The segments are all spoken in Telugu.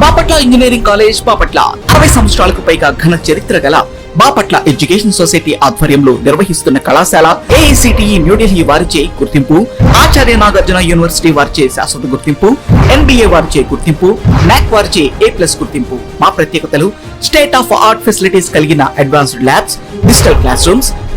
బాపట్ల ఇంజనీరింగ్ కాలేజ్ బాపట్ల అరవై సంవత్సరాలకు పైగా ఘన చరిత్ర గల బాపట్ల ఎడ్యుకేషన్ సొసైటీ ఆధ్వర్యంలో నిర్వహిస్తున్న కళాశాల ఏఐసిటిఈ న్యూఢిల్లీ వారిచే గుర్తింపు ఆచార్య నాగార్జున యూనివర్సిటీ వారిచే శాశ్వత గుర్తింపు ఎన్బిఏ వారిచే గుర్తింపు నాక్ వారిచే ఏ ప్లస్ గుర్తింపు. మా ప్రత్యేకతలు స్టేట్ ఆఫ్ ఆర్ట్ ఫెసిలిటీస్ కలిగిన advanced labs digital class rooms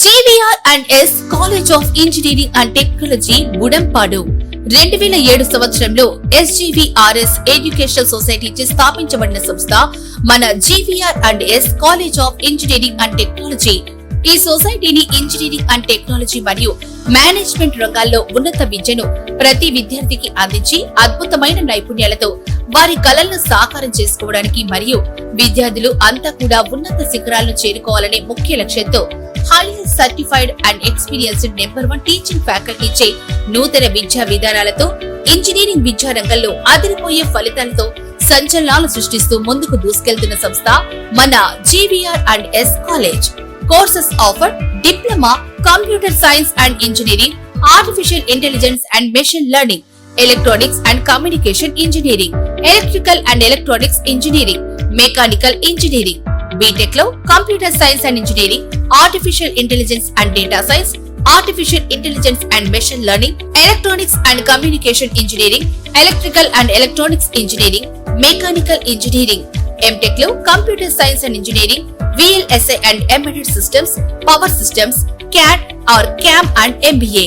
JVR and S college of engineering and technology Budampadu రెండు వేల ఏడు సంవత్సరంలో ఎస్జీవీఆర్ఎస్ ఎడ్యుకేషనల్ సొసైటీ స్థాపించబడిన సంస్థ మన GVR and S college of engineering and technology ఈ సొసైటీని ఇంజనీరింగ్ అండ్ టెక్నాలజీ మరియు మేనేజ్మెంట్ రంగాల్లో ఉన్నత విద్యను ప్రతి విద్యార్థికి అందించి అద్భుతమైన నైపుణ్యాలతో వారి కలలను సాకారం చేసుకోవడానికి మరియు విద్యార్థులు అంతా కూడా ఉన్నత శిఖరాలను చేరుకోవాలనే ముఖ్య లక్ష్యంతో highly certified and experienced number one teaching ఫ్యాకల్టీచే నూతన విద్యా విధానాలతో ఇంజనీరింగ్ విద్యా రంగంలో అదిరిపోయే ఫలితాలతో సంచలనాలు సృష్టిస్తూ ముందుకు దూసుకెళ్తున్న సంస్థ మన GVR and S college courses offer diploma computer science and engineering artificial intelligence and machine learning electronics and communication engineering electrical and electronics engineering mechanical engineering బీటెక్లో computer science and engineering artificial intelligence and data science artificial intelligence and machine learning electronics and communication engineering electrical and electronics engineering mechanical engineering ఎంటెక్లో computer science and engineering VLSI and embedded systems power systems CAD or CAM and MBA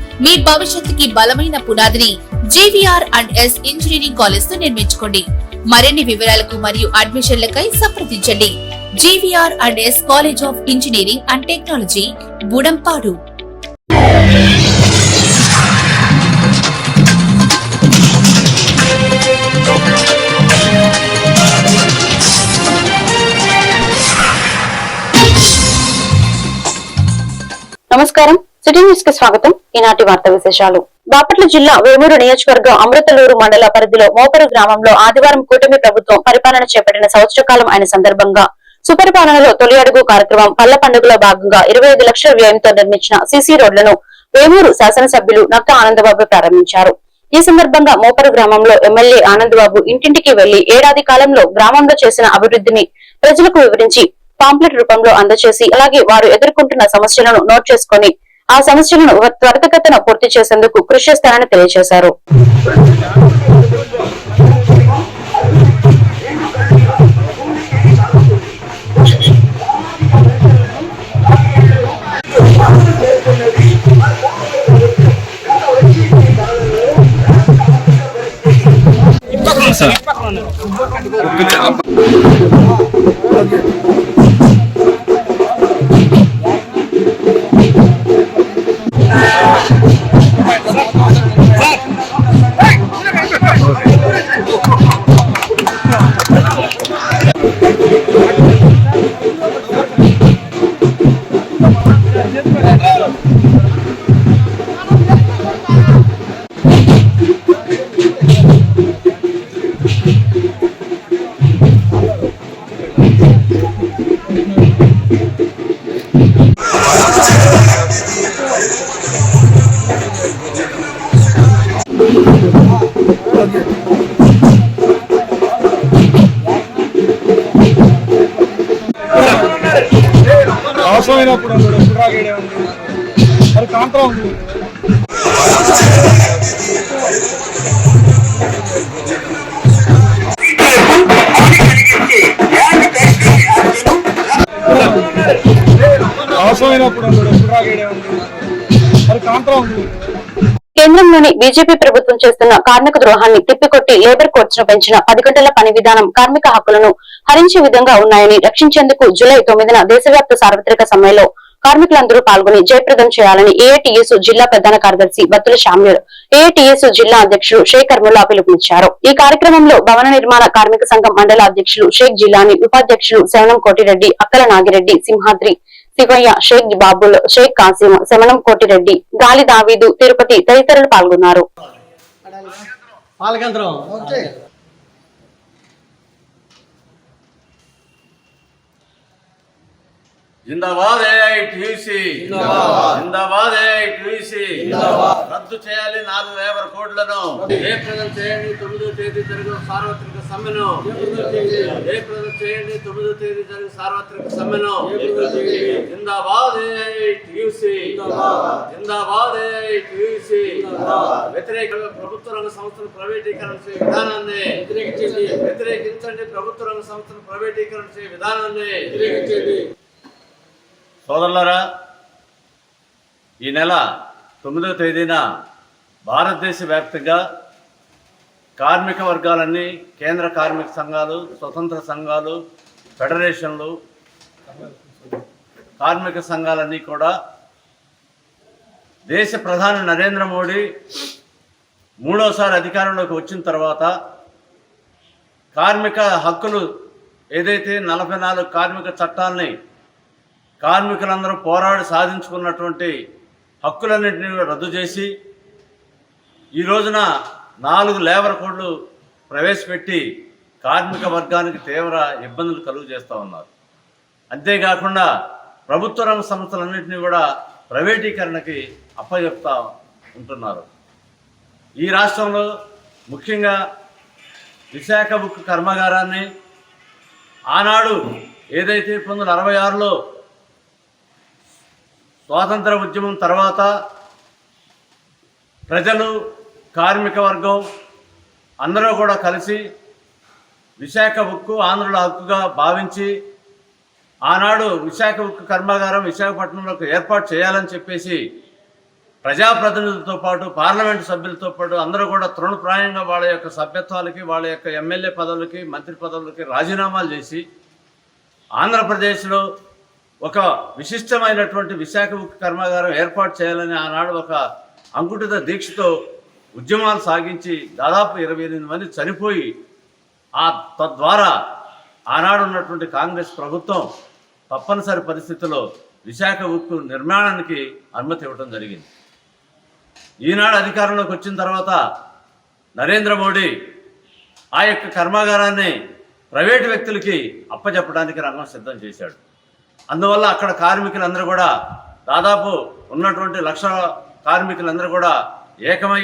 మీ భవిష్యత్తుకి బలమైన పునాదిని జేవిఆర్ అండ్ ఎస్ ఇంజనీరింగ్ కాలేజ్తో నిర్మించుకోండి. మరిన్ని వివరాలకు మరియు అడ్మిషన్లకై సంప్రదించండి. JVR and S college of engineering and technology Budampadu. నమస్కారం. సిటీ న్యూస్కి స్వాగతం. ఈనాటి వార్త విశేషాలు. బాపట్ల జిల్లా వేమూరు నియోజకవర్గం అమృతలూరు మండల పరిధిలో మోపరు గ్రామంలో ఆదివారం కూటమి ప్రభుత్వం పరిపాలన చేపట్టిన సంవత్సర కాలం అయిన సందర్భంగా సుపరిపాలనలో తొలి అడుగు కార్యక్రమం పల్ల పండుగలో భాగంగా ఇరవై ఐదు లక్షల వ్యయంతో నిర్మించిన సీసీ రోడ్లను వేమూరు శాసనసభ్యులు నక్క ఆనందబాబు ప్రారంభించారు. ఈ సందర్భంగా మోపరు గ్రామంలో ఎమ్మెల్యే ఆనందబాబు ఇంటింటికి వెళ్ళి ఏడాది కాలంలో గ్రామంలో చేసిన అభివృద్ధిని ప్రజలకు వివరించి పాంప్లెట్ రూపంలో అందజేసి అలాగే వారు ఎదుర్కొంటున్న సమస్యలను నోట్ చేసుకుని ఆ సమస్యలను త్వరితగతన పూర్తి చేసేందుకు కృషి చేస్తానని తెలియజేశారు. పోయినప్పుడు సురాగేడే ఉంది. మరి కాంట్రా ఉంది. అవసరమైనప్పుడు మరి కాంట్రా ఉంది. కేంద్రంలోని బీజేపీ ప్రభుత్వం చేస్తున్న కార్మిక ద్రోహాన్ని తిప్పికొట్టి లేబర్ కోర్ట్స్ పెంచిన పది గంటల పని విధానం కార్మిక హక్కులను హరించే విధంగా ఉన్నాయని రక్షించేందుకు జూలై తొమ్మిదిన దేశవ్యాప్త సార్వత్రిక సమ్మెలో కార్మికులందరూ పాల్గొని జయప్రదం చేయాలని ఏఐటీఎస్ జిల్లా ప్రధాన కార్యదర్శి బత్తుల శామ్యూల్ ఏఐటీఎస్ జిల్లా అధ్యక్షుడు షేక్ అర్ముల్లా పిలుపునిచ్చారు. ఈ కార్యక్రమంలో భవన నిర్మాణ కార్మిక సంఘం మండల అధ్యక్షులు షేక్ జిల్లాని ఉపాధ్యక్షులు శవనం కోటిరెడ్డి అక్కల నాగిరెడ్డి సింహాద్రి శివయ్య షేక్ బాబుల్ షేక్ కాసిం శమనం కోటిరెడ్డి గాలి దావీదు తిరుపతి తదితరులు పాల్గొన్నారు. జిందాబాద్ ఏఐటీసీ. జిందాబాద్. ఏఐటీసీ. రద్దు చేయాలి నాలుగు లేబర్ కోడ్లను. జయప్రదం చేయండి తొమ్మిదో తేదీ జరిగిన సార్వత్రిక సమ్మెను. జయప్రదం చేయండి. తొమ్మిదో తేదీ జరిగిన సార్వత్రిక సమ్మెను. జిందాబాద్ ఏఐటీసీ. జిందాబాద్. ఏఐటీసీ. వ్యతిరేక ప్రభుత్వ రంగ సంస్థలు ప్రైవేటీకరణ చేయ విధానాన్ని. వ్యతిరేకించండి. ప్రభుత్వ రంగ సంస్థలు ప్రైవేటీకరణ చేయ విధానాన్ని. సోదరులరా ఈ నెల తొమ్మిదవ తేదీన భారతదేశ వ్యాప్తంగా కార్మిక వర్గాలన్నీ కేంద్ర కార్మిక సంఘాలు స్వతంత్ర సంఘాలు ఫెడరేషన్లు కార్మిక సంఘాలన్నీ కూడా దేశ ప్రధాని నరేంద్ర మోడీ మూడోసారి అధికారంలోకి వచ్చిన తర్వాత కార్మిక హక్కులు ఏదైతే నలభై నాలుగు కార్మిక చట్టాలని కార్మికులందరూ పోరాడి సాధించుకున్నటువంటి హక్కులన్నింటినీ రద్దు చేసి ఈ రోజున నాలుగు లేబర్ కోడ్లు ప్రవేశపెట్టి కార్మిక వర్గానికి తీవ్ర ఇబ్బందులు కలుగు చేస్తూ ఉన్నారు. అంతేకాకుండా ప్రభుత్వ రంగ సంస్థలన్నింటినీ కూడా ప్రైవేటీకరణకి అప్పచెప్తా ఉంటున్నారు. ఈ రాష్ట్రంలో ముఖ్యంగా విశాఖ బుక్ కర్మాగారాన్ని ఆనాడు ఏదైతే పంతొమ్మిది వందల అరవై ఆరులో స్వాతంత్ర ఉద్యమం తర్వాత ప్రజలు కార్మిక వర్గం అందరూ కూడా కలిసి విశాఖ ఉక్కు ఆంధ్రుల హక్కుగా భావించి ఆనాడు విశాఖ ఉక్కు కర్మాగారం విశాఖపట్నంలో ఏర్పాటు చేయాలని చెప్పేసి ప్రజాప్రతినిధులతో పాటు పార్లమెంటు సభ్యులతో పాటు అందరూ కూడా తృణప్రాయంగా వాళ్ళ యొక్క సభ్యత్వాలకి వాళ్ళ యొక్క ఎమ్మెల్యే పదవులకి మంత్రి పదవులకి రాజీనామాలు చేసి ఆంధ్రప్రదేశ్లో ఒక విశిష్టమైనటువంటి విశాఖ ఉక్కు కర్మాగారం ఏర్పాటు చేయాలని ఆనాడు ఒక అంకుటిత దీక్షతో ఉద్యమాలు సాగించి దాదాపు ఇరవై ఎనిమిది మంది చనిపోయి ఆ తద్వారా ఆనాడు ఉన్నటువంటి కాంగ్రెస్ ప్రభుత్వం తప్పనిసరి పరిస్థితుల్లో విశాఖ ఉక్కు నిర్మాణానికి అనుమతి ఇవ్వడం జరిగింది. ఈనాడు అధికారంలోకి వచ్చిన తర్వాత నరేంద్ర మోడీ ఆ యొక్క కర్మాగారాన్ని ప్రైవేటు వ్యక్తులకి అప్పచెప్పడానికి రంగం సిద్ధం చేశాడు. అందువల్ల అక్కడ కార్మికులందరూ కూడా దాదాపు ఉన్నటువంటి లక్ష కార్మికులందరూ కూడా ఏకమై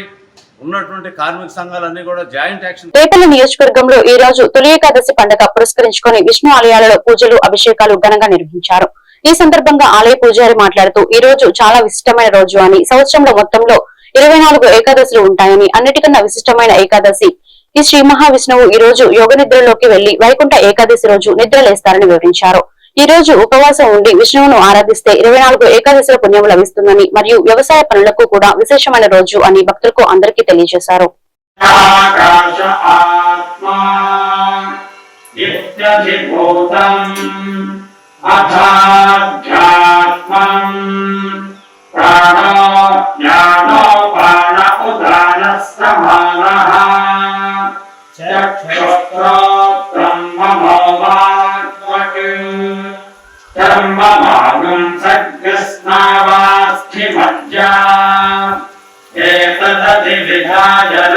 ఉన్నటువంటి కార్మిక సంఘాలన్నీ కూడా జాయింట్ యాక్షన్ రేపల్ల నియోజకవర్గంలో ఈ రోజు తొలి ఏకాదశి పండుగ పురస్కరించుకొని విష్ణు ఆలయాలలో పూజలు అభిషేకాలు ఘనంగా నిర్వహించారు. ఈ సందర్భంగా ఆలయ పూజారి మాట్లాడుతూ ఈ రోజు చాలా విశిష్టమైన రోజు అని సంవత్సరంలో మొత్తంలో ఇరవై నాలుగు ఏకాదశులు ఉంటాయని అన్నిటికన్నా విశిష్టమైన ఏకాదశి ఈ శ్రీ మహావిష్ణువు ఈ రోజు యోగ నిద్రలోకి వెళ్ళి వైకుంఠ ఏకాదశి రోజు నిద్రలేస్తారని వివరించారు. ఈ రోజు ఉపవాసం ఉండి విష్ణువును ఆరాధిస్తే ఇరవై నాలుగు ఏకాదశుల పుణ్యం లభిస్తుందని మరియు వ్యవసాయ పనులకు కూడా విశేషమైన రోజు అని భక్తులకు అందరికీ తెలియజేశారు. ఆకాశ एतदधिविधाय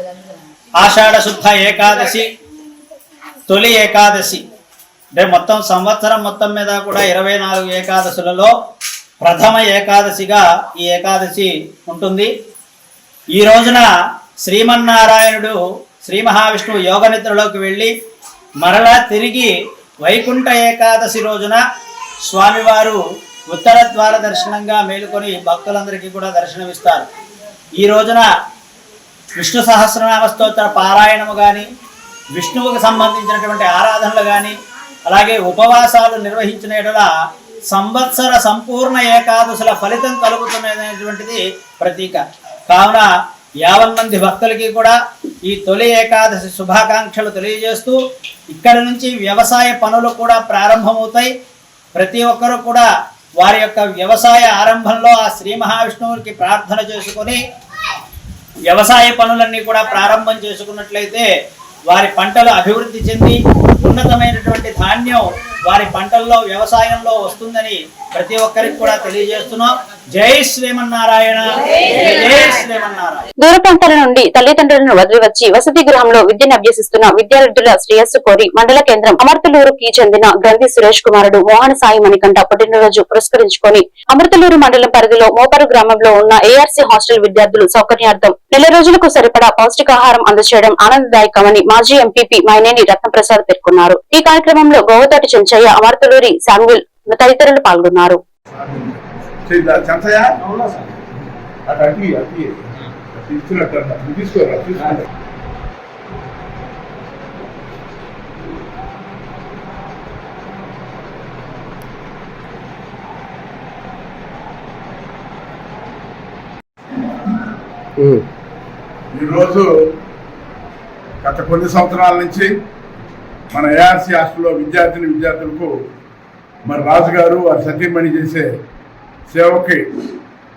ఆషాఢ శుద్ధ ఏకాదశి తొలి ఏకాదశి. అంటే మొత్తం సంవత్సరం మొత్తం మీద కూడా ఇరవై నాలుగు ఏకాదశులలో ప్రథమ ఏకాదశిగా ఈ ఏకాదశి ఉంటుంది. ఈ రోజున శ్రీమన్నారాయణుడు శ్రీ మహావిష్ణువు యోగ నిద్రలోకి వెళ్ళి మరలా తిరిగి వైకుంఠ ఏకాదశి రోజున స్వామివారు ఉత్తర ద్వార దర్శనంగా మేలుకొని భక్తులందరికీ కూడా దర్శనమిస్తారు. ఈ రోజున విష్ణు సహస్రనామ స్తోత్ర పారాయణము కానీ విష్ణువుకు సంబంధించినటువంటి ఆరాధనలు కానీ అలాగే ఉపవాసాలు నిర్వహించిన ఎడల సంవత్సర సంపూర్ణ ఏకాదశుల ఫలితం కలుగుతున్నటువంటిది ప్రతీక. కావున యావన్ మంది భక్తులకి కూడా ఈ తొలి ఏకాదశి శుభాకాంక్షలు తెలియజేస్తూ ఇక్కడ నుంచి వ్యవసాయ పనులు కూడా ప్రారంభమవుతాయి. ప్రతి ఒక్కరూ కూడా వారి యొక్క వ్యవసాయ ఆరంభంలో ఆ శ్రీ మహావిష్ణువునికి ప్రార్థన చేసుకొని వ్యవసాయ పనులన్నీ కూడా ప్రారంభం చేసుకున్నట్లయితే వారి పంటలు అభివృద్ధి చెంది ఉన్నతమైనటువంటి ధాన్యం వారి పంటల్లో వ్యవసాయంలో వస్తుందని ప్రతి ఒక్కరికి కూడా తెలియజేస్తున్నాం. జై శ్రీమన్నారాయణ. జై శ్రీమన్నారాయణ. దూర ప్రాంతాల నుండి తల్లిదండ్రులను వదిలి వచ్చి వసతి గృహంలో విద్యను అభ్యసిస్తున్న విద్యార్థుల శ్రేయస్సు కోరి మండల కేంద్రం అమర్తలూరుకి చెందిన గ్రంథి సురేష్ కుమారుడు మోహన సాయి మణికంఠ పుట్టినరోజు పురస్కరించుకొని అమృతలూరు మండలం పరిధిలో మోపరు గ్రామంలో ఉన్న ఏఆర్సీ హాస్టల్ విద్యార్థులు సౌకర్యార్థం నెల రోజులకు సరిపడా పౌష్టికాహారం అందజేయడం ఆనందదాయకమని మాజీ ఎంపీపీ మైనేని రత్నప్రసాద్ పేర్కొన్నారు. ఈ కార్యక్రమంలో గోవతోటి చెంచయ్య అమర్తలూరి శామ్యుల్ తదితరులు పాల్గొన్నారు. చంచయ్య అటు అటు అటు ఇస్తున్నట్టు అన్న. తీసుకోరా తీసుకోరా. ఈరోజు గత కొన్ని సంవత్సరాల నుంచి మన ఏఆర్సీ హాస్టల్లో విద్యార్థిని విద్యార్థులకు మరి రాజుగారు వారి సతీమణి చేసే సేవకి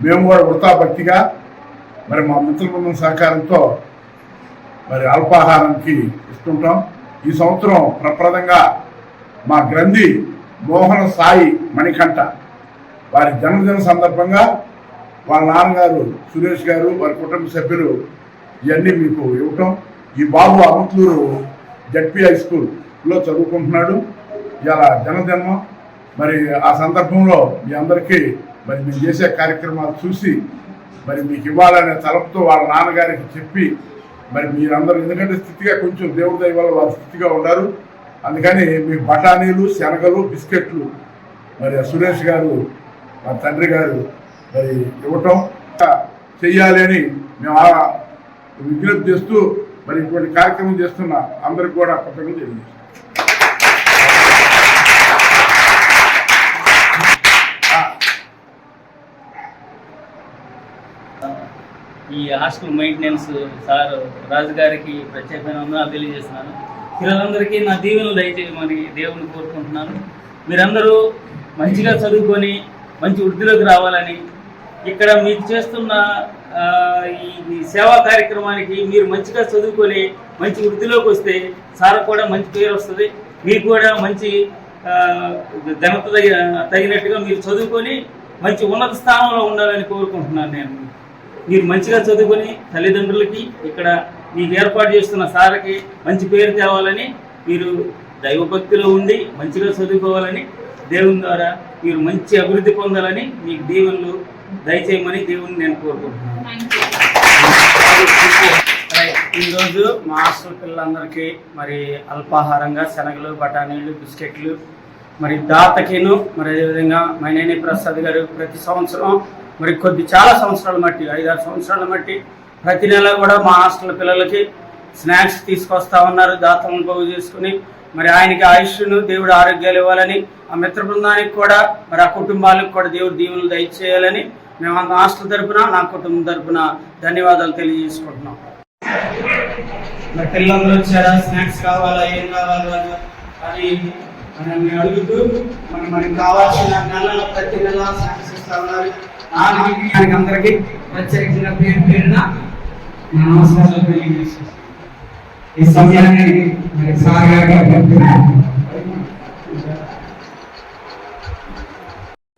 మేము కూడా వృతాభక్తిగా మరి మా మిత్ర బృందం సహకారంతో మరి అల్పాహారానికి ఇస్తుంటాం. ఈ సంవత్సరం ప్రప్రదంగా మా గ్రంథి మోహన సాయి మణికంఠ వారి జన్మదిన సందర్భంగా వాళ్ళ నాన్నగారు సురేష్ గారు వారి కుటుంబ సభ్యులు ఇవన్నీ మీకు ఇవ్వటం. ఈ బాబు అమృతలూరు జడ్పీ హై స్కూల్లో చదువుకుంటున్నాడు. ఇలా జన్మదినం. మరి ఆ సందర్భంలో మీ అందరికీ మరి మేము చేసే కార్యక్రమాలు చూసి మరి మీకు ఇవ్వాలనే తలంతో వాళ్ళ నాన్నగారికి చెప్పి మరి మీరందరూ ఎందుకంటే స్థితిగా కొంచెం దేవుడి దయ వల్ల వారు స్థితిగా ఉన్నారు. అందుకని మీకు బఠానీలు శనగలు బిస్కెట్లు మరి ఆ సురేష్ గారు మా తండ్రి గారు మరి ఇవ్వటం చెయ్యాలి అని మేము విజ్ఞప్తి చేస్తూ మరి ఇటువంటి కార్యక్రమం చేస్తున్న అందరికి కూడా కృతజ్ఞతలు తెలియజేస్తాం ఈ హాస్టల్ మెయింటెనెన్స్ సార్ రాజుగారికి ప్రత్యేకమైన వందనాలు తెలియజేస్తున్నాను. పిల్లలందరికీ నా దీవెనలు దయచేయమని దేవుని కోరుకుంటున్నాను. మీరందరూ మంచిగా చదువుకొని మంచి వృద్ధిలోకి రావాలని ఇక్కడ మీరు చేస్తున్న ఈ సేవా కార్యక్రమానికి మీరు మంచిగా చదువుకొని మంచి వృద్ధిలోకి వస్తే సార్ కూడా మంచి పేరు వస్తుంది. మీకు కూడా మంచి ఘనత తగినట్టుగా మీరు చదువుకొని మంచి ఉన్నత స్థానంలో ఉండాలని కోరుకుంటున్నాను నేను. మీరు మంచిగా చదువుకొని తల్లిదండ్రులకి ఇక్కడ మీకు ఏర్పాటు చేస్తున్న సార్కి మంచి పేరు తేవాలని మీరు దైవభక్తిలో ఉండి మంచిగా చదువుకోవాలని దేవుని ద్వారా మీరు మంచి అభివృద్ధి పొందాలని మీకు దీవెనలు దయచేయమని దేవుని నేను కోరుకుంటున్నాను. ఈరోజు మా హాస్టల్ పిల్లలందరికీ మరి అల్పాహారంగా శనగలు బఠానీలు బిస్కెట్లు మరి దాతకిను మరి అదేవిధంగా మైనేని ప్రసాద్ గారు ప్రతి సంవత్సరం మరి కొద్ది చాలా సంవత్సరాల మట్టి ఐదారు సంవత్సరాల మట్టి. ప్రతి నెల కూడా మా హాస్టల్ పిల్లలకి స్నాక్స్ తీసుకొస్తా ఉన్నారు దాతలను బాగు చేసుకుని. మరి ఆయనకి ఆయుష్ను దేవుడు ఆరోగ్యాలు ఇవ్వాలని ఆ మిత్ర బృందానికి కూడా మరి ఆ కుటుంబాలకు కూడా దేవుడు దీవులు దయచేయాలని మేము అంత హాస్టల్ తరపున నా కుటుంబం తరపున ధన్యవాదాలు తెలియజేసుకుంటున్నాం. మరి పిల్లలందరూ వచ్చారా? స్నాక్స్ కావాలా? ఏం కావాలా? అని మనల్ని అడుగుతూ మరి మనకి కావాల్సిన నెల ప్రతి నెల స్నాక్స్ ఇస్తా ఉన్నారు. అందరికి ప్రత్యేకంగా పేరు పేరున నమస్కారాలు తెలియజేస్తున్నాను. ఈ సమయాన్ని మరి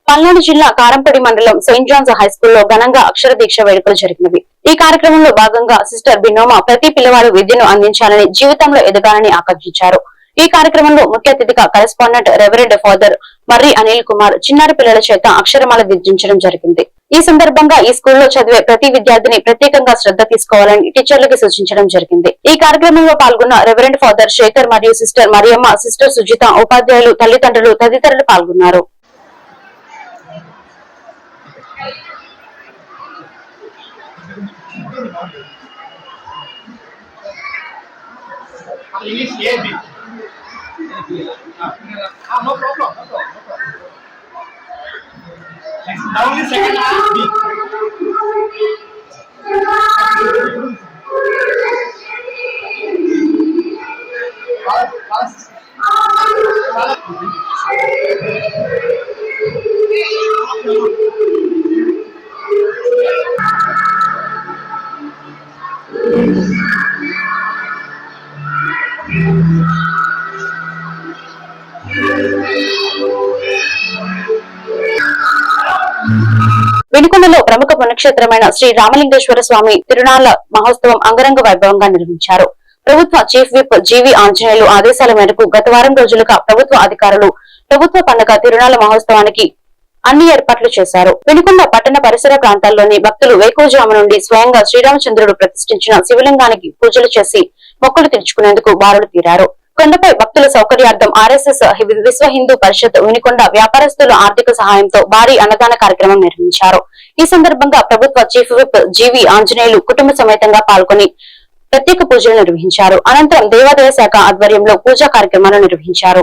పల్నాడు జిల్లా కారంపడి మండలం సెయింట్ జాన్స్ హై స్కూల్లో ఘనంగా అక్షర దీక్ష వేడుకలు జరిగినవి. ఈ కార్యక్రమంలో భాగంగా సిస్టర్ బినోమా ప్రతి పిల్లవాడు విద్యను అందించాలని జీవితంలో ఎదగాలని ఆకాంక్షించారు. ఈ కార్యక్రమంలో ముఖ్య అతిథిగా correspondent reverend father Marri Anil Kumar చిన్నారి పిల్లల చేత అక్షరమాల దిద్దించడం జరిగింది. ఈ సందర్భంగా ఈ స్కూల్లో చదివే ప్రతి విద్యార్థిని ప్రత్యేకంగా శ్రద్ధ తీసుకోవాలని టీచర్లకు సూచించడం జరిగింది. ఈ కార్యక్రమంలో పాల్గొన్న రెవరెండ్ ఫాదర్ శేఖర్ మరియు సిస్టర్ మరియమ్మ సిస్టర్ సుజిత ఉపాధ్యాయులు తల్లిదండ్రులు తదితరులు పాల్గొన్నారు. Ah, no problem, não. problem. Now only second half. వినుకొండలో ప్రముఖ పుణ్యక్షేత్రమైన శ్రీ రామలింగేశ్వర స్వామి తిరునాళ్ళ మహోత్సవం అంగరంగ వైభవంగా నిర్వహించారు. ప్రభుత్వ చీఫ్ విప్ జీవి ఆంజనేయులు ఆదేశాల మేరకు గత వారం రోజులుగా ప్రభుత్వ అధికారులు ప్రభుత్వ పండుగ తిరునాళ్ళ మహోత్సవానికి అన్ని ఏర్పాట్లు చేశారు. వెనుకొండ పట్టణ పరిసర ప్రాంతాల్లోని భక్తులు వేకువజాము నుండి స్వయంగా శ్రీరామచంద్రుడు ప్రతిష్ఠించిన శివలింగానికి పూజలు చేసి మొక్కలు తెచ్చుకునేందుకు బారులు తీరారు. కొండపై భక్తుల సౌకర్యార్థం ఆర్ఎస్ఎస్ విశ్వ హిందూ పరిషత్ వినుకొండ వ్యాపారస్తుల ఆర్థిక సహాయంతో భారీ అన్నదాన కార్యక్రమం నిర్వహించారు. ఈ సందర్భంగా ప్రభుత్వ చీఫ్ విప్ జీవి ఆంజనేయులు కుటుంబ సమేతంగా పాల్గొని ప్రత్యేక పూజలు నిర్వహించారు. అనంతరం దేవాదాయ శాఖ ఆధ్వర్యంలో పూజా కార్యక్రమాలు నిర్వహించారు.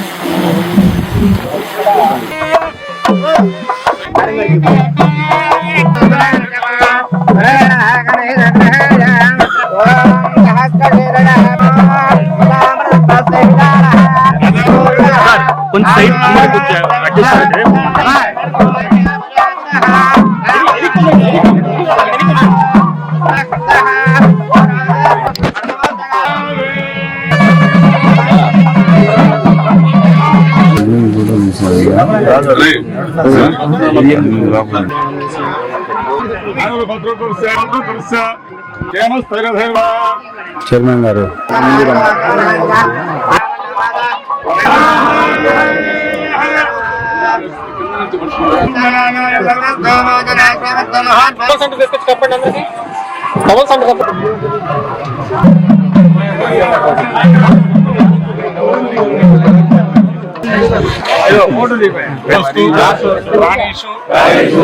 அரங்கடிப்போம் చైర్మన్ గారు ప్రాణేషు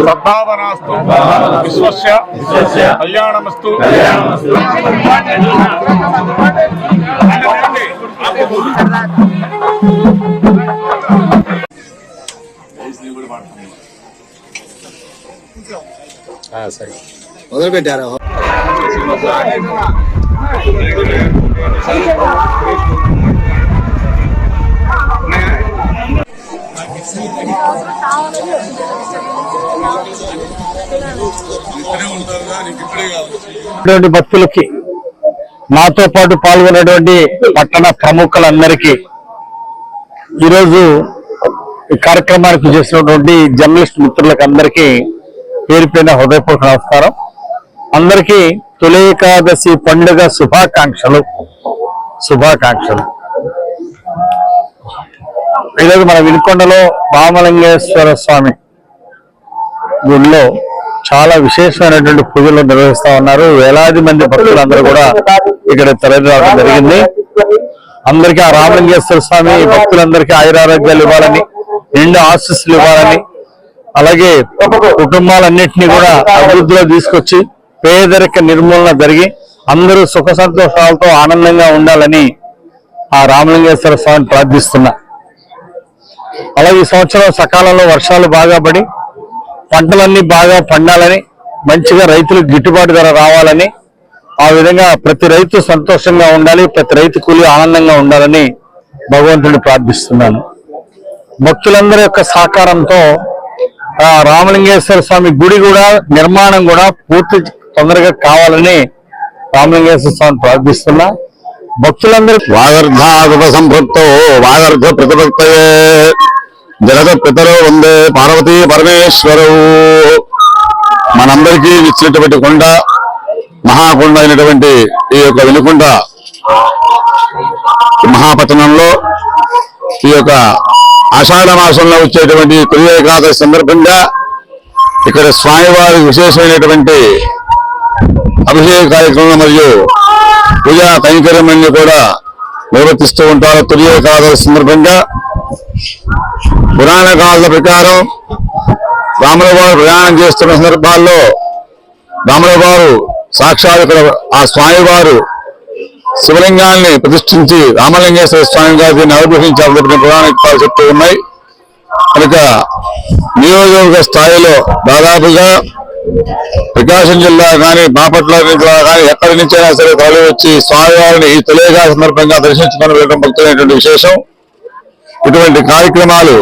సద్భావనాస్తు విశ్వస్య కళ్యాణమస్తు. మొదలు పెట్టారా భక్తులకి? నాతో పాటు పాల్గొన్నటువంటి పట్టణ ప్రముఖులందరికీ ఈరోజు ఈ కార్యక్రమానికి చేసినటువంటి జర్నలిస్ట్ మిత్రులకు అందరికీ పేరుపైన హృదయపూర్వక నమస్కారం. అందరికీ తొలి ఏకాదశి పండుగ శుభాకాంక్షలు. శుభాకాంక్షలు. ఈరోజు మన వినుకొండలో రామలింగేశ్వర స్వామి గుడిలో చాలా విశేషమైనటువంటి పూజలు నిర్వహిస్తా ఉన్నారు. వేలాది మంది భక్తులందరూ కూడా ఇక్కడ తరలి జరిగింది. అందరికీ ఆ రామలింగేశ్వర స్వామి భక్తులందరికీ ఆయురారోగ్యాలు ఇవ్వాలని నిండు ఆశీస్సులు ఇవ్వాలని అలాగే కుటుంబాలన్నింటినీ కూడా అభివృద్ధిలో తీసుకొచ్చి పేదరిక నిర్మూలన జరిగి అందరూ సుఖ సంతోషాలతో ఆనందంగా ఉండాలని ఆ రామలింగేశ్వర స్వామిని ప్రార్థిస్తున్నా. అలాగే ఈ సంవత్సరం సకాలంలో వర్షాలు బాగా పడి పంటలన్నీ బాగా పండాలని మంచిగా రైతులకు గిట్టుబాటు ధర రావాలని ఆ విధంగా ప్రతి రైతు సంతోషంగా ఉండాలి ప్రతి రైతు కూలి ఆనందంగా ఉండాలని భగవంతుడిని ప్రార్థిస్తున్నాను. భక్తులందరి యొక్క సహకారంతో రామలింగేశ్వర స్వామి గుడి కూడా నిర్మాణం కూడా పూర్తి తొందరగా కావాలని రామలింగేశ్వర స్వామి ప్రార్థిస్తున్నా. భక్తులందరూ వాగర్ధ సంపృక్తో వాగర్ధ ప్రతిపత్తయే. జగత పితరు వందే పార్వతీ పరమేశ్వరు. మనందరికీ ఇచ్చినటువంటి కొండ మహాకొండ అయినటువంటి ఈ యొక్క వెనుకొండ మహాపట్టణంలో ఈ యొక్క ఆషాఢ మాసంలో వచ్చేటువంటి తొలి ఏకాదశి సందర్భంగా ఇక్కడ స్వామివారి విశేషమైనటువంటి అభిషేక కార్యక్రమం మరియు పూజా కైంకర్యం కూడా నిర్వర్తిస్తూ ఉంటారు తొలి ఏకాదశి సందర్భంగా. పురాణ కాలాల ప్రకారం రాముల వారు ప్రయాణం చేస్తున్న సందర్భాల్లో రాముల వారు సాక్షాత్ ఇక్కడ ఆ స్వామివారు శివలింగాన్ని ప్రతిష్ఠించి రామలింగేశ్వర స్వామి గారి అనుగ్రహించారు పురాణాలు చెప్తూ ఉన్నాయి. కనుక నియోజకవర్గ స్థాయిలో దాదాపుగా ప్రకాశం జిల్లా కానీ బాపట్ల జిల్లా కానీ ఎక్కడి నుంచైనా సరే తరలి వచ్చి స్వామివారిని ఈ తొలిగా సందర్భంగా దర్శించుకొని వెళ్ళడం భక్తులైనటువంటి విశేషం. ఇటువంటి కార్యక్రమాలు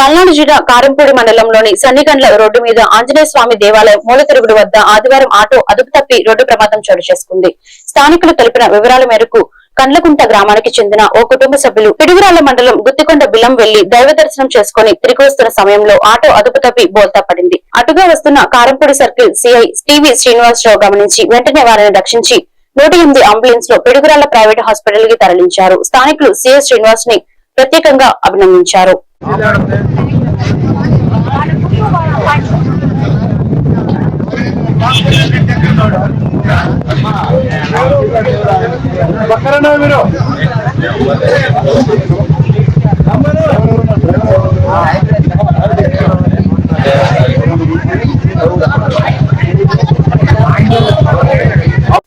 పల్నాడు జిల్లా కారంపూడి మండలంలోని సన్నిగండ్ల రోడ్డు మీద ఆంజనేయ స్వామి దేవాలయం మూలతిరుగుడు వద్ద ఆదివారం ఆటో అదుపు తప్పి రోడ్డు ప్రమాదం చోటు చేసుకుంది. స్థానికులు తెలిపిన వివరాల మేరకు కండ్లకుంట గ్రామానికి చెందిన ఓ కుటుంబ సభ్యులు పిడుగురాళ్ళ మండలం గుత్తికొండ బిలం వెళ్ళి దైవ దర్శనం చేసుకుని తిరిగి వస్తున్న సమయంలో ఆటో అదుపు తప్పి బోల్తా పడింది. అటుగా వస్తున్న Karampudi circle CI TV Srinivasarao గమనించి వెంటనే వారిని రక్షించి నూట ఎనిమిది అంబులెన్స్లో పిడుగురాళ్ళ ప్రైవేట్ హాస్పిటల్కి తరలించారు. స్థానికులు సిఎస్ శ్రీనివాస్ని ప్రత్యేకంగా అభినందించారు. మీరు.